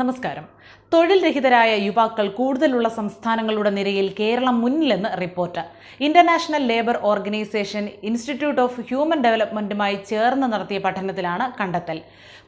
നമസ്കാരം. തൊഴിൽ രഹിതരായ യുവാക്കൾ കൂടുതലുള്ള സംസ്ഥാനങ്ങളുടെ നിരയിൽ Keralam മുന്നിലെന്ന് report. International labour organisation institute of human ഡെവലപ്മെന്റുമായി ചേർന്ന് നടത്തിയ പഠനത്തിലാണ് കണ്ടെത്തൽ.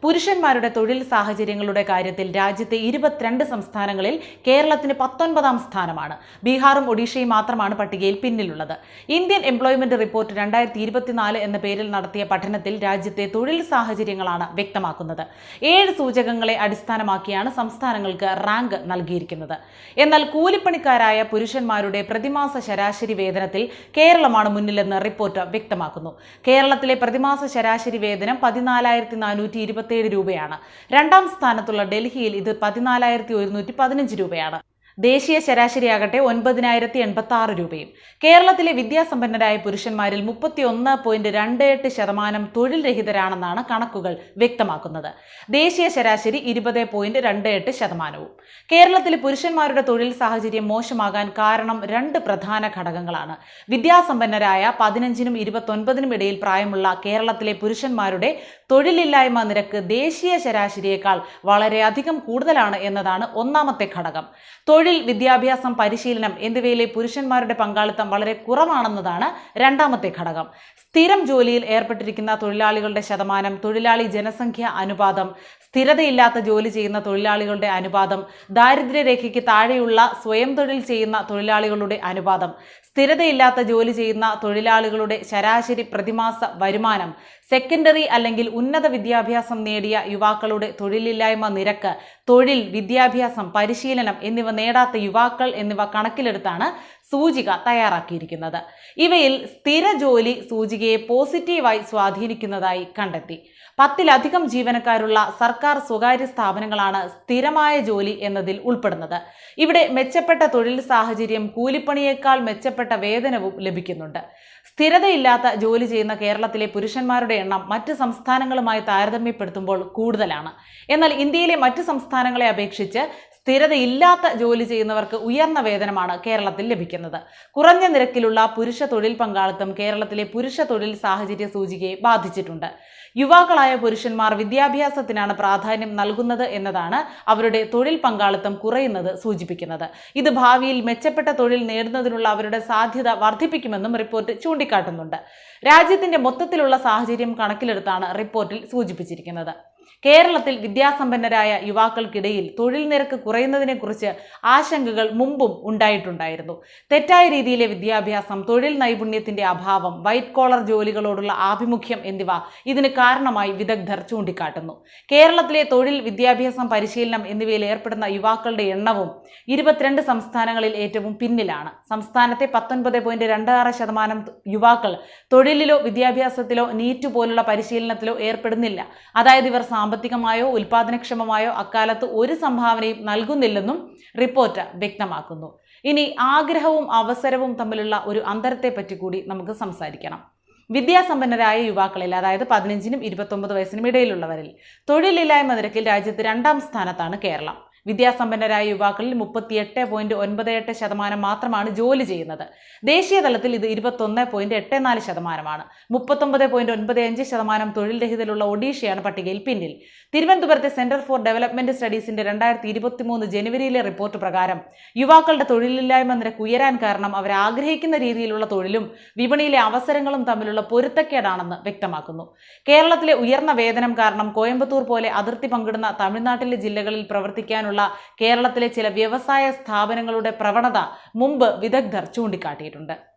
പുരുഷന്മാരുടെ തൊഴിൽ സാഹചര്യങ്ങളുടെ കാര്യത്തിൽ രാജ്യത്തെ ഇരുപത്തിരണ്ട് സംസ്ഥാനങ്ങളിൽ കേരളത്തിന് പത്തൊൻപതാം സ്ഥാനമാണ്. ബീഹാറും ഒഡീഷയും മാത്രമാണ് പട്ടികയിൽ പിന്നിലുള്ളത്. ഇന്ത്യൻ എംപ്ലോയ്മെന്റ് റിപ്പോർട്ട് രണ്ടായിരത്തി ഇരുപത്തിനാല് എന്ന പേരിൽ നടത്തിയ പഠനത്തിൽ രാജ്യത്തെ തൊഴിൽ സാഹചര്യങ്ങളാണ് വ്യക്തമാക്കുന്നത്. ഏഴ് സൂചകങ്ങളെ അടിസ്ഥാനമാക്കിയാണ് സംസ്ഥാനങ്ങൾക്ക് റാങ്ക് നൽകിയിരിക്കുന്നത്. എന്നാൽ കൂലിപ്പണിക്കാരായ പുരുഷന്മാരുടെ പ്രതിമാസ ശരാശരി വേതനത്തിൽ കേരളമാണ് മുന്നിലെന്ന് റിപ്പോർട്ട് വ്യക്തമാക്കുന്നു. കേരളത്തിലെ പ്രതിമാസ ശരാശരി വേതനം പതിനാലായിരത്തി നാനൂറ്റി ഇരുപത്തിയേഴ് രൂപയാണ്. രണ്ടാം സ്ഥാനത്തുള്ള ഡൽഹിയിൽ ഇത് പതിനാലായിരത്തി ഒരുന്നൂറ്റി പതിനഞ്ച് രൂപയാണ്. ദേശീയ ശരാശരിയാകട്ടെ ഒൻപതിനായിരത്തി എൺപത്തി ആറ് രൂപയും. കേരളത്തിലെ വിദ്യാസമ്പന്നരായ പുരുഷന്മാരിൽ മുപ്പത്തി ഒന്ന് പോയിന്റ് രണ്ട് എട്ട് ശതമാനം തൊഴിൽ രഹിതരാണെന്നാണ് കണക്കുകൾ വ്യക്തമാക്കുന്നത്. ദേശീയ ശരാശരി ഇരുപത് പോയിന്റ് രണ്ട് എട്ട് ശതമാനവും. കേരളത്തിലെ പുരുഷന്മാരുടെ തൊഴിൽ സാഹചര്യം മോശമാകാൻ കാരണം രണ്ട് പ്രധാന ഘടകങ്ങളാണ്. വിദ്യാസമ്പന്നരായ പതിനഞ്ചിനും ഇരുപത്തൊൻപതിനും ഇടയിൽ പ്രായമുള്ള കേരളത്തിലെ പുരുഷന്മാരുടെ തൊഴിലില്ലായ്മ നിരക്ക് ദേശീയ ശരാശരിയേക്കാൾ വളരെയധികം കൂടുതലാണ് എന്നതാണ് ഒന്നാമത്തെ ഘടകം. തൊഴിൽ വിദ്യാഭ്യാസം പരിശീലനം എന്നിവയിലെ പുരുഷന്മാരുടെ പങ്കാളിത്തം വളരെ കുറവാണെന്നതാണ് രണ്ടാമത്തെ ഘടകം. സ്ഥിരം ജോലിയിൽ ഏർപ്പെട്ടിരിക്കുന്ന തൊഴിലാളികളുടെ ശതമാനം തൊഴിലാളി ജനസംഖ്യ അനുപാതം സ്ഥിരതയില്ലാത്ത ജോലി ചെയ്യുന്ന തൊഴിലാളികളുടെ അനുപാതം ദാരിദ്ര്യരേഖയ്ക്ക് താഴെയുള്ള സ്വയം തൊഴിൽ ചെയ്യുന്ന തൊഴിലാളികളുടെ അനുപാതം സ്ഥിരതയില്ലാത്ത ജോലി ചെയ്യുന്ന തൊഴിലാളികളുടെ ശരാശരി പ്രതിമാസ വരുമാനം സെക്കൻഡറി അല്ലെങ്കിൽ ഉന്നത വിദ്യാഭ്യാസം നേടിയ യുവാക്കളുടെ തൊഴിലില്ലായ്മ നിരക്ക് തൊഴിൽ വിദ്യാഭ്യാസം പരിശീലനം എന്നിവ നേടാത്ത യുവാക്കൾ എന്നിവ കണക്കിലെടുത്താണ് സൂചിക തയ്യാറാക്കിയിരിക്കുന്നത്. ഇവയിൽ സ്ഥിര ജോലി സൂചികയെ പോസിറ്റീവായി സ്വാധീനിക്കുന്നതായി കണ്ടെത്തി. പത്തിലധികം ജീവനക്കാരുള്ള സർക്കാർ സ്വകാര്യ സ്ഥാപനങ്ങളാണ് സ്ഥിരമായ ജോലി എന്നതിൽ ഉൾപ്പെടുന്നത്. ഇവിടെ മെച്ചപ്പെട്ട തൊഴിൽ സാഹചര്യം കൂലിപ്പണിയേക്കാൾ മെച്ചപ്പെട്ട വേതനവും ലഭിക്കുന്നുണ്ട്. സ്ഥിരതയില്ലാത്ത ജോലി ചെയ്യുന്ന കേരളത്തിലെ പുരുഷന്മാരുടെ എണ്ണം മറ്റ് സംസ്ഥാനങ്ങളുമായി താരതമ്യപ്പെടുത്തുമ്പോൾ കൂടുതലാണ്. എന്നാൽ ഇന്ത്യയിലെ മറ്റ് സംസ്ഥാനങ്ങളെ അപേക്ഷിച്ച് സ്ഥിരതയില്ലാത്ത ജോലി ചെയ്യുന്നവർക്ക് ഉയർന്ന വേതനമാണ് കേരളത്തിൽ ലഭിക്കുന്നത്. കുറഞ്ഞ നിരക്കിലുള്ള പുരുഷ തൊഴിൽ പങ്കാളിത്തം കേരളത്തിലെ പുരുഷ തൊഴിൽ സാഹചര്യ സൂചികയെ ബാധിച്ചിട്ടുണ്ട്. യുവാക്കളായ പുരുഷന്മാർ വിദ്യാഭ്യാസത്തിനാണ് പ്രാധാന്യം നൽകുന്നത് എന്നതാണ് അവരുടെ തൊഴിൽ പങ്കാളിത്തം കുറയുന്നത് സൂചിപ്പിക്കുന്നത്. ഇത് ഭാവിയിൽ മെച്ചപ്പെട്ട തൊഴിൽ നേടുന്നതിനുള്ള അവരുടെ സാധ്യത വർദ്ധിപ്പിക്കുമെന്നും റിപ്പോർട്ട് ചൂണ്ടിക്കാട്ടുന്നുണ്ട്. രാജ്യത്തിന്റെ മൊത്തത്തിലുള്ള സാഹചര്യം കണക്കിലെടുത്താണ് റിപ്പോർട്ടിൽ സൂചിപ്പിച്ചിരിക്കുന്നത്. കേരളത്തിൽ വിദ്യാസമ്പന്നരായ യുവാക്കൾക്കിടയിൽ തൊഴിൽ നിരക്ക് കുറയുന്നതിനെക്കുറിച്ച് ആശങ്കകൾ മുമ്പും ഉണ്ടായിട്ടുണ്ടായിരുന്നു. തെറ്റായ രീതിയിലെ വിദ്യാഭ്യാസം തൊഴിൽ നൈപുണ്യത്തിന്റെ അഭാവം വൈറ്റ് കോളർ ജോലികളോടുള്ള ആഭിമുഖ്യം എന്നിവ ഇതിന് കാരണമായി വിദഗ്ധർ ചൂണ്ടിക്കാട്ടുന്നു. കേരളത്തിലെ തൊഴിൽ വിദ്യാഭ്യാസം പരിശീലനം എന്നിവയിൽ ഏർപ്പെടുന്ന യുവാക്കളുടെ എണ്ണവും ഇരുപത്തിരണ്ട് സംസ്ഥാനങ്ങളിൽ ഏറ്റവും പിന്നിലാണ്. സംസ്ഥാനത്തെ പത്തൊൻപത് പോയിന്റ് രണ്ട് ആറ് ശതമാനം യുവാക്കൾ തൊഴിലിലോ വിദ്യാഭ്യാസത്തിലോ നീറ്റ് പോലുള്ള പരിശീലനത്തിലോ ഏർപ്പെടുന്നില്ല. അതായത് ഇവർ സാമ്പത്തികമായോ ഉൽപാദനക്ഷമമായോ അക്കാലത്ത് ഒരു സംഭാവനയും നൽകുന്നില്ലെന്നും റിപ്പോർട്ട് വ്യക്തമാക്കുന്നു. ഇനി ആഗ്രഹവും അവസരവും തമ്മിലുള്ള ഒരു അന്തരത്തെപ്പറ്റി കൂടി നമുക്ക് സംസാരിക്കണം. വിദ്യാസമ്പന്നരായ യുവാക്കളിൽ അതായത് പതിനഞ്ചിനും ഇരുപത്തൊമ്പത് വയസ്സിനും ഇടയിലുള്ളവരിൽ തൊഴിലില്ലായ്മ നിരക്കിൽ രാജ്യത്ത് രണ്ടാം സ്ഥാനത്താണ് കേരളം. വിദ്യാസമ്പന്നരായ യുവാക്കളിൽ മുപ്പത്തിയെട്ട് പോയിന്റ് ഒൻപത് എട്ട് ശതമാനം മാത്രമാണ് ജോലി ചെയ്യുന്നത്. ദേശീയ തലത്തിൽ ഇത് ഇരുപത്തൊന്ന് പോയിന്റ് എട്ട് നാല് ശതമാനമാണ്. മുപ്പത്തൊമ്പത് പോയിന്റ് ഒൻപത് അഞ്ച് ശതമാനം തൊഴിൽ രഹിതരുള്ള ഒഡീഷയാണ് പട്ടികയിൽ പിന്നിൽ. തിരുവനന്തപുരത്തെ സെന്റർ ഫോർ ഡെവലപ്മെന്റ് സ്റ്റഡീസിന്റെ രണ്ടായിരത്തി ഇരുപത്തി മൂന്ന് ജനുവരിയിലെ റിപ്പോർട്ട് പ്രകാരം യുവാക്കളുടെ തൊഴിലില്ലായ്മ നിരക്ക് ഉയരാൻ കാരണം അവർ ആഗ്രഹിക്കുന്ന രീതിയിലുള്ള തൊഴിലും വിപണിയിലെ അവസരങ്ങളും തമ്മിലുള്ള പൊരുത്തക്കേടാണെന്ന് വ്യക്തമാക്കുന്നു. കേരളത്തിലെ ഉയർന്ന വേതനം കാരണം കോയമ്പത്തൂർ പോലെ അതിർത്തി പങ്കിടുന്ന തമിഴ്നാട്ടിലെ ജില്ലകളിൽ പ്രവർത്തിക്കാനുള്ള കേരളത്തിലെ ചില വ്യവസായ സ്ഥാപനങ്ങളുടെ പ്രവണത മുമ്പ് വിദഗ്ധർ ചൂണ്ടിക്കാട്ടിയിട്ടുണ്ട്.